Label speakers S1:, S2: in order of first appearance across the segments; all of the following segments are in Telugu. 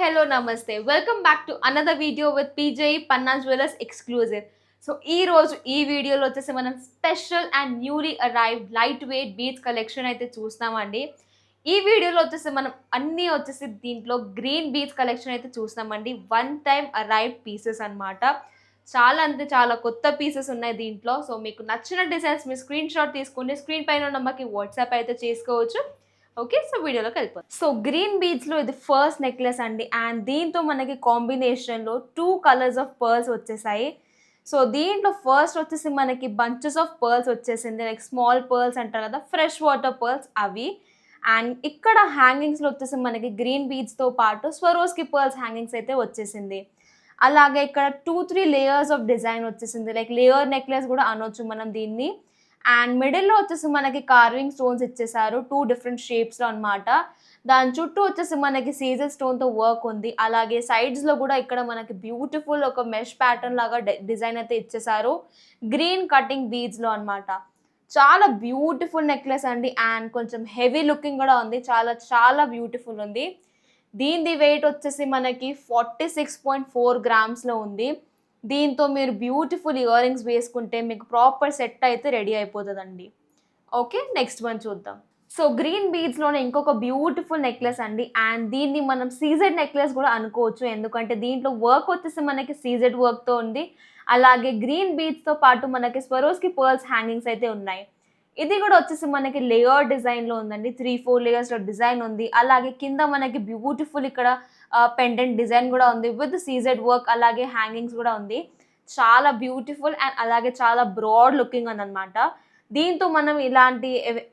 S1: హలో నమస్తే. Welcome back to another video with PJE Panna jewellers exclusive so ఈ రోజు ఈ వీడియోలో వచ్చేసి మనం special and newly arrived light weight beads collection అయితే చూస్తామండి ఈ వీడియోలో వచ్చేసి మనం అన్నీ వచ్చేసి దీంట్లో గ్రీన్ బీచ్ కలెక్షన్ అయితే చూస్తామండి వన్ టైం అరైవ్డ్ పీసెస్ అన్నమాట. చాలా అంటే చాలా కొత్త పీసెస్ ఉన్నాయి దీంట్లో. సో మీకు నచ్చిన డిజైన్స్ మీరు స్క్రీన్ షాట్ తీసుకుని స్క్రీన్ పైన నెంబర్కి వాట్సాప్ అయితే చేసుకోవచ్చు. ఓకే సో వీడియోలోకి వెళ్ళిపోతాం సో గ్రీన్ బీచ్లో ఇది ఫస్ట్ నెక్లెస్ అండి. అండ్ దీంతో మనకి కాంబినేషన్లో టూ కలర్స్ ఆఫ్ పర్ల్స్ వచ్చేసాయి. సో దీంట్లో ఫస్ట్ వచ్చేసి మనకి బంచెస్ ఆఫ్ పర్ల్స్ వచ్చేసింది. లైక్ స్మాల్ పర్ల్స్ అంటారు కదా ఫ్రెష్ వాటర్ పర్ల్స్ అవి. అండ్ ఇక్కడ హ్యాంగింగ్స్లో వచ్చేసి మనకి గ్రీన్ బీచ్తో పాటు స్వరోస్కి పర్ల్స్ హ్యాంగింగ్స్ అయితే వచ్చేసింది. అలాగే ఇక్కడ two three layers of design వచ్చేసింది. లైక్ లేయర్ నెక్లెస్ కూడా అనొచ్చు మనం దీన్ని. అండ్ మిడిల్లో వచ్చేసి మనకి కార్వింగ్ స్టోన్స్ ఇచ్చేసారు టూ డిఫరెంట్ షేప్స్లో అనమాట దాని చుట్టూ వచ్చేసి మనకి సీజర్ స్టోన్తో వర్క్ ఉంది. అలాగే సైడ్స్లో కూడా ఇక్కడ మనకి బ్యూటిఫుల్ ఒక మెష్ ప్యాటర్న్ లాగా డిజైన్ అయితే ఇచ్చేసారు గ్రీన్ కటింగ్ బీడ్స్లో అనమాట చాలా బ్యూటిఫుల్ నెక్లెస్ అండి. అండ్ కొంచెం హెవీ లుకింగ్ కూడా ఉంది. చాలా చాలా బ్యూటిఫుల్ ఉంది. దీని వెయిట్ వచ్చేసి మనకి ఫార్టీ సిక్స్ పాయింట్ ఫోర్ గ్రామ్స్లో ఉంది. దీంతో మీరు బ్యూటిఫుల్ ఇయర్ రింగ్స్ వేసుకుంటే మీకు ప్రాపర్ సెట్ అయితే రెడీ అయిపోతుందండి. ఓకే నెక్స్ట్ వన్ చూద్దాం. సో గ్రీన్ బీడ్స్లోనే ఇంకొక బ్యూటిఫుల్ నెక్లెస్ అండి. అండ్ దీన్ని మనం సీజెడ్ నెక్లెస్ కూడా అనుకోవచ్చు. ఎందుకంటే దీంట్లో వర్క్ వచ్చేసి మనకి సీజెడ్ వర్క్తో ఉంది. అలాగే గ్రీన్ బీడ్స్తో పాటు మనకి స్వరోస్కి పర్ల్స్ హ్యాంగింగ్స్ అయితే ఉన్నాయి. ఇది కూడా వచ్చేసి మనకి లేయర్ డిజైన్లో ఉందండి. త్రీ ఫోర్ లేయర్స్లో డిజైన్ ఉంది. అలాగే కింద మనకి బ్యూటిఫుల్ ఇక్కడ పెండెంట్ డిజైన్ కూడా ఉంది విత్ సీజెడ్ వర్క్ అలాగే హ్యాంగింగ్స్ కూడా ఉంది. చాలా బ్యూటిఫుల్ అండ్ అలాగే చాలా బ్రాడ్ లుకింగ్ అనమాట దీంతో మనం ఇలాంటి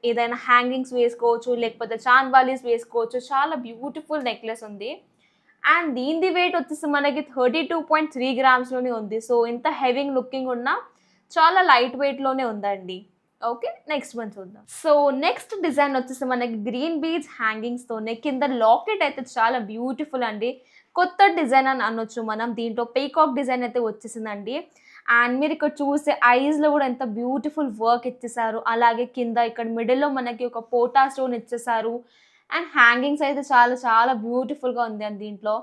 S1: ఏదైనా హ్యాంగింగ్స్ వేసుకోవచ్చు లేకపోతే చాన్బాలీస్ వేసుకోవచ్చు చాలా బ్యూటిఫుల్ నెక్లెస్ ఉంది. అండ్ దీని వెయిట్ వచ్చేసి మనకి థర్టీ టూ పాయింట్ త్రీ గ్రామ్స్లోనే ఉంది. సో ఇంత హెవింగ్ లుకింగ్ ఉన్నా చాలా లైట్ వెయిట్లోనే ఉందండి. ఓకే నెక్స్ట్ వన్ చూద్దాం. సో నెక్స్ట్ డిజైన్ వచ్చేసి మనకి గ్రీన్ బీడ్స్ హ్యాంగింగ్స్తోనే కింద లాకెట్ అయితే చాలా బ్యూటిఫుల్ అండి. కొత్త డిజైన్ అని అనొచ్చు మనం దీంట్లో పీకాక్ డిజైన్ అయితే వచ్చేసిందండి. అండ్ మీరు ఇక్కడ చూసే ఐస్లో కూడా ఎంత బ్యూటిఫుల్ వర్క్ ఇచ్చేసారు. అలాగే కింద ఇక్కడ మిడిల్లో మనకి ఒక పోటా స్టోన్ ఇచ్చేసారు. అండ్ హ్యాంగింగ్స్ అయితే చాలా చాలా బ్యూటిఫుల్గా ఉంది అండి దీంట్లో.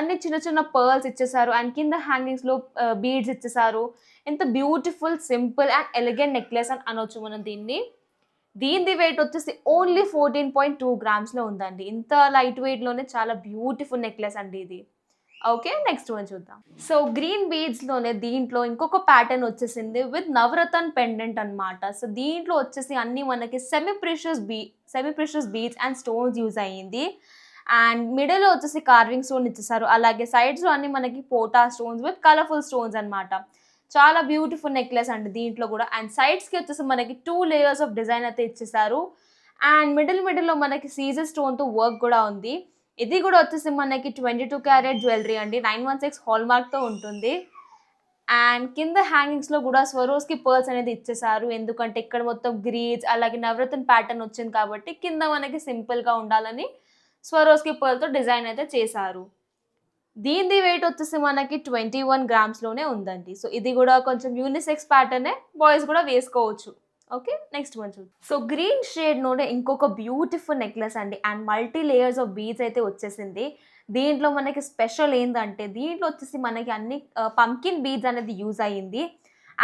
S1: అన్ని చిన్న చిన్న పర్ల్స్ ఇచ్చేసారు. అండ్ కింద హ్యాంగింగ్స్లో బీడ్స్ ఇచ్చేసారు. ఎంత beautiful simple and elegant necklace అని అనొచ్చు మనం దీన్ని. దీని వెయిట్ వచ్చేసి ఓన్లీ ఫోర్టీన్ పాయింట్ టూ గ్రామ్స్లో ఉందండి. ఇంత లైట్ వెయిట్లోనే చాలా బ్యూటిఫుల్ నెక్లెస్ అండి ఇది. ఓకే నెక్స్ట్ వన్ చూద్దాం. సో గ్రీన్ బీడ్స్లోనే దీంట్లో ఇంకొక ప్యాటర్న్ వచ్చేసింది విత్ నవరతన్ పెండెంట్ అన్నమాట. సో దీంట్లో వచ్చేసి అన్ని మనకి semi precious be semi precious beads and stones use అయ్యింది. అండ్ మిడిల్లో వచ్చేసి కార్వింగ్ స్టోన్ ఇచ్చేసారు. అలాగే సైడ్స్లో అన్ని మనకి పోటా స్టోన్స్ విత్ కలర్ఫుల్ స్టోన్స్ అనమాట చాలా బ్యూటిఫుల్ నెక్లెస్ అండి దీంట్లో కూడా. అండ్ సైడ్స్కి వచ్చేసి మనకి టూ లేయర్స్ ఆఫ్ డిజైన్ అయితే ఇచ్చేసారు. అండ్ మిడిల్ మిడిల్లో మనకి సీజర్ స్టోన్తో వర్క్ కూడా ఉంది. ఇది కూడా వచ్చేసి మనకి ట్వంటీ టూ క్యారెట్ జ్యువెలరీ అండి. నైన్ వన్ సిక్స్ హాల్ మార్క్తో ఉంటుంది. అండ్ కింద హ్యాంగింగ్స్లో కూడా స్వరోస్కి పర్ల్స్ అనేది ఇచ్చేసారు. ఎందుకంటే ఇక్కడ మొత్తం గ్రీజ్ అలాగే నవరత్న ప్యాటర్న్ వచ్చింది కాబట్టి కింద మనకి సింపుల్గా ఉండాలని స్వరోస్కి పర్ల్తో డిజైన్ అయితే చేశారు. దీని వెయిట్ వచ్చేసి మనకి ట్వంటీ వన్ గ్రామ్స్లోనే ఉందండి. సో ఇది కూడా కొంచెం యూనిసెక్స్ ప్యాటర్నే బాయ్స్ కూడా వేసుకోవచ్చు. ఓకే నెక్స్ట్ వన్ చూద్దాం. సో గ్రీన్ షేడ్లోనే ఇంకొక బ్యూటిఫుల్ నెక్లెస్ అండి. And multi layers of beads అయితే వచ్చేసింది. దీంట్లో మనకి స్పెషల్ ఏంటంటే దీంట్లో వచ్చేసి మనకి అన్ని పంకిన్ బీడ్స్ అనేది యూజ్ అయ్యింది.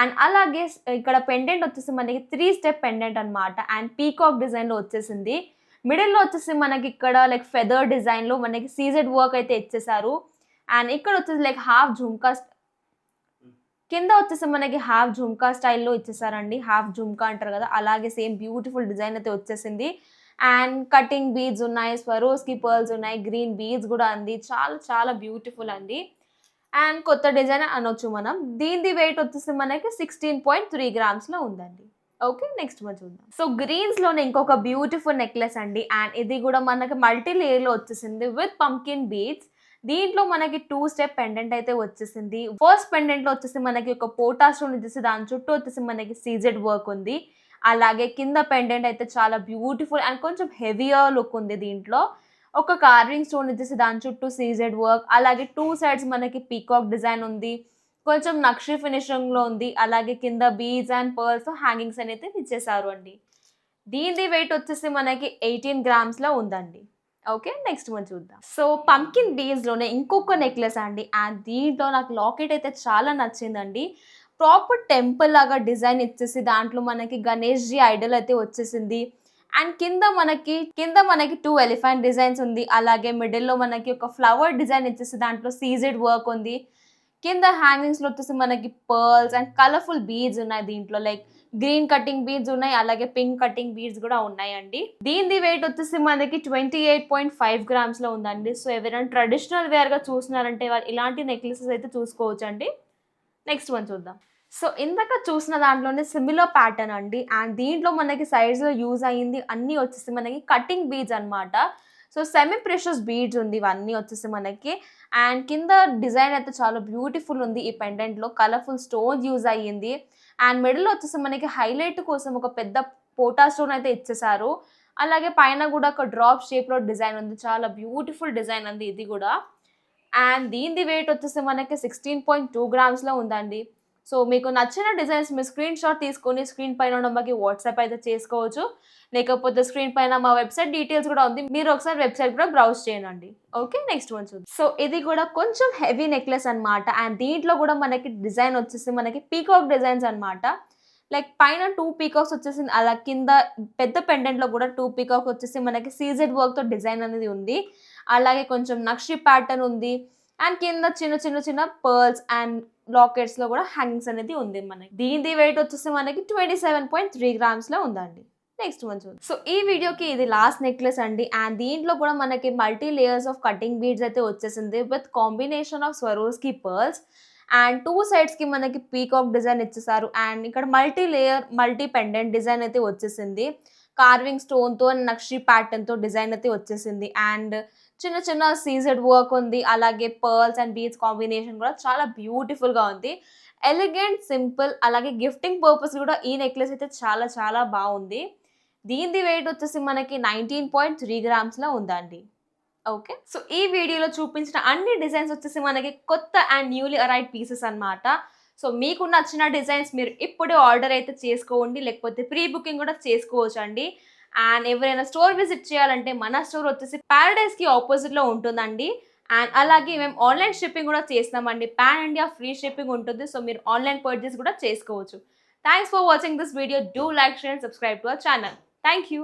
S1: అండ్ అలాగే ఇక్కడ పెండెంట్ వచ్చేసి మనకి త్రీ స్టెప్ పెండెంట్ అనమాట అండ్ పీకాక్ డిజైన్లో వచ్చేసింది. మిడిల్లో వచ్చేసి మనకి ఇక్కడ లైక్ ఫెదర్ డిజైన్లో మనకి సీజెడ్ వర్క్ అయితే ఇచ్చేసారు. అండ్ ఇక్కడ వచ్చేసి లైక్ హాఫ్ జుమ్కా కింద వచ్చేసి మనకి హాఫ్ జుమ్కా స్టైల్లో ఇచ్చేసారండి. హాఫ్ జుమ్కా అంటారు కదా అలాగే సేమ్ బ్యూటిఫుల్ డిజైన్ అయితే వచ్చేసింది. అండ్ కటింగ్ బీడ్స్ ఉన్నాయి స్వరోస్కి పర్ల్స్ ఉన్నాయి గ్రీన్ బీడ్స్ కూడా అంది. చాలా చాలా బ్యూటిఫుల్ అండి. అండ్ కొత్త డిజైన్ అనొచ్చు మనం. దీని వెయిట్ వచ్చేసి మనకి సిక్స్టీన్ పాయింట్ త్రీ గ్రామ్స్లో ఉందండి. ఓకే నెక్స్ట్ మనం చూద్దాం. సో గ్రీన్స్లోనే ఇంకొక బ్యూటిఫుల్ నెక్లెస్ అండి. అండ్ ఇది కూడా మనకి మల్టీ లేయర్లో వచ్చేసింది విత్ పంకిన్ బీడ్స్ దీంట్లో మనకి టూ స్టెప్ పెండెంట్ అయితే వచ్చేసింది. ఫస్ట్ పెండెంట్లో వచ్చేసి మనకి ఒక పోటా స్టోన్ వచ్చేసి దాని చుట్టూ వచ్చేసి మనకి సీజెడ్ వర్క్ ఉంది. అలాగే కింద పెండెంట్ అయితే చాలా బ్యూటిఫుల్ అండ్ కొంచెం హెవీయర్ లుక్ ఉంది దీంట్లో. ఒక కార్వింగ్ స్టోన్ వచ్చేసి దాని చుట్టూ సీజెడ్ వర్క్ అలాగే టూ సైడ్స్ మనకి పీకాక్ డిజైన్ ఉంది. కొంచెం నక్షి ఫినిషింగ్లో ఉంది. అలాగే కింద బీజ్ అండ్ పర్ల్స్ హ్యాంగింగ్స్ అనేది ఇచ్చేసారు అండి. దీని వెయిట్ వచ్చేసి మనకి ఎయిటీన్ గ్రామ్స్లో ఉందండి. ఓకే నెక్స్ట్ మనం చూద్దాం. సో పంకిన్లోనే ఇంకొక నెక్లెస్ అండి. అండ్ దీంట్లో నాకు లాకెట్ అయితే చాలా నచ్చిందండి. ప్రాపర్ టెంపుల్ లాగా డిజైన్ ఇచ్చేసి దాంట్లో మనకి గణేష్ జీ ఐడల్ అయితే వచ్చేసింది. అండ్ కింద మనకి కింద మనకి టూ ఎలిఫెంట్ డిజైన్స్ ఉంది. అలాగే మిడిల్లో మనకి ఒక ఫ్లవర్ డిజైన్ ఇచ్చేసి దాంట్లో సీజెడ్ వర్క్ ఉంది. కింద హ్యాంగింగ్స్లో వచ్చేసి మనకి పర్ల్స్ అండ్ కలర్ఫుల్ బీడ్స్ ఉన్నాయి దీంట్లో. లైక్ గ్రీన్ కటింగ్ బీడ్స్ ఉన్నాయి అలాగే పింక్ కటింగ్ బీడ్స్ కూడా ఉన్నాయండి. దీని వెయిట్ వచ్చేసి మనకి ట్వంటీ ఎయిట్ పాయింట్ ఫైవ్ గ్రామ్స్లో ఉందండి. సో ఎవరైనా ట్రెడిషనల్ వేర్గా చూసినారంటే వాళ్ళు ఇలాంటి నెక్లెసెస్ అయితే చూసుకోవచ్చు అండి నెక్స్ట్ వన్ చూద్దాం. సో ఇందాక చూసిన దాంట్లోనే సిమిలర్ ప్యాటర్న్ అండి. అండ్ దీంట్లో మనకి సైజ్లో యూజ్ అయ్యింది అన్నీ వచ్చేసి మనకి కటింగ్ బీడ్స్ అన్నమాట. సో సెమీ ప్రెషస్ బీడ్స్ ఉంది ఇవన్నీ వచ్చేసి మనకి. అండ్ కింద డిజైన్ అయితే చాలా బ్యూటిఫుల్ ఉంది ఈ పెండెంట్లో కలర్ఫుల్ స్టోన్ యూజ్ అయ్యింది. అండ్ మిడిల్ వచ్చేసి మనకి హైలైట్ కోసం ఒక పెద్ద పోటా స్టోన్ అయితే ఇచ్చేసారు. అలాగే పైన కూడా ఒక డ్రాప్ షేప్లో డిజైన్ ఉంది. చాలా బ్యూటిఫుల్ డిజైన్ ఉంది ఇది కూడా. అండ్ దీని వెయిట్ వచ్చేసి మనకి సిక్స్టీన్ పాయింట్ టూ గ్రామ్స్లో ఉందండి. సో మీకు నచ్చిన డిజైన్స్ మీరు స్క్రీన్ షాట్ తీసుకొని స్క్రీన్ పైన నెంబర్కి వాట్సాప్ అయితే చేసుకోవచ్చు. లేకపోతే స్క్రీన్ పైన మా వెబ్సైట్ డీటెయిల్స్ కూడా ఉంది. మీరు ఒకసారి వెబ్సైట్ కూడా బ్రౌజ్ చేయండి. ఓకే నెక్స్ట్ వన్ చూద్దాం. సో ఇది కూడా కొంచెం హెవీ నెక్లెస్ అన్నమాట. అండ్ దీంట్లో కూడా మనకి డిజైన్ వచ్చేసి మనకి పీకాక్ డిజైన్స్ అనమాట లైక్ పైన టూ పీకాక్స్ వచ్చేసి అలా కింద పెద్ద పెండెంట్లో కూడా టూ పీకాక్ వచ్చేసి మనకి సీజెడ్ వర్క్తో డిజైన్ అనేది ఉంది. అలాగే కొంచెం నక్షి ప్యాటర్న్ ఉంది. అండ్ కింద చిన్న చిన్న చిన్న పర్ల్స్ అండ్ లాకెట్స్లో కూడా హ్యాంగింగ్స్ అనేది ఉంది మనకి. దీని వెయిట్ వచ్చేసి మనకి ట్వంటీ సెవెన్ పాయింట్ త్రీ గ్రామ్స్లో ఉందండి. నెక్స్ట్ వన్ చూద్దాం. సో ఈ వీడియోకి ఇది లాస్ట్ నెక్లెస్ అండి. అండ్ దీంట్లో కూడా మనకి multi layers of cutting beads అయితే వచ్చేసింది with combination of Swarovski pearls and two సైడ్స్కి మనకి పీకాక్ డిజైన్ ఇచ్చేసారు. అండ్ ఇక్కడ multi layer multi pendant design అయితే వచ్చేసింది. కార్వింగ్ స్టోన్తో నక్షి ప్యాటర్న్తో డిజైన్ అయితే వచ్చేసింది. అండ్ చిన్న చిన్న సీజెడ్ వర్క్ ఉంది. అలాగే పర్ల్స్ అండ్ బీడ్స్ కాంబినేషన్ కూడా చాలా బ్యూటిఫుల్గా ఉంది. ఎలిగెంట్ సింపుల్ అలాగే గిఫ్టింగ్ పర్పస్ కూడా ఈ నెక్లెస్ అయితే చాలా చాలా బాగుంది. దీని వెయిట్ వచ్చేసి మనకి నైన్టీన్ పాయింట్ త్రీ గ్రామ్స్లో ఉందండి. ఓకే సో ఈ వీడియోలో చూపించిన అన్ని డిజైన్స్ వచ్చేసి మనకి కొత్త అండ్ న్యూలీ అరైడ్ పీసెస్ అన్నమాట. సో మీకు నచ్చిన డిజైన్స్ మీరు ఇప్పుడే ఆర్డర్ అయితే చేసుకోండి లేకపోతే ప్రీ బుకింగ్ కూడా చేసుకోవచ్చు అండి అండ్ ఎవరైనా స్టోర్ విజిట్ చేయాలంటే మన స్టోర్ వచ్చేసి ప్యారడైస్కి ఆపోజిట్లో ఉంటుందండి. అండ్ అలాగే మేము ఆన్లైన్ షిప్పింగ్ కూడా చేస్తామండి పాన్ ఇండియా ఫ్రీ షిప్పింగ్ ఉంటుంది. సో మీరు ఆన్లైన్ పర్చేస్ కూడా చేసుకోవచ్చు. Thanks for watching this video do like share and subscribe to our channel thank you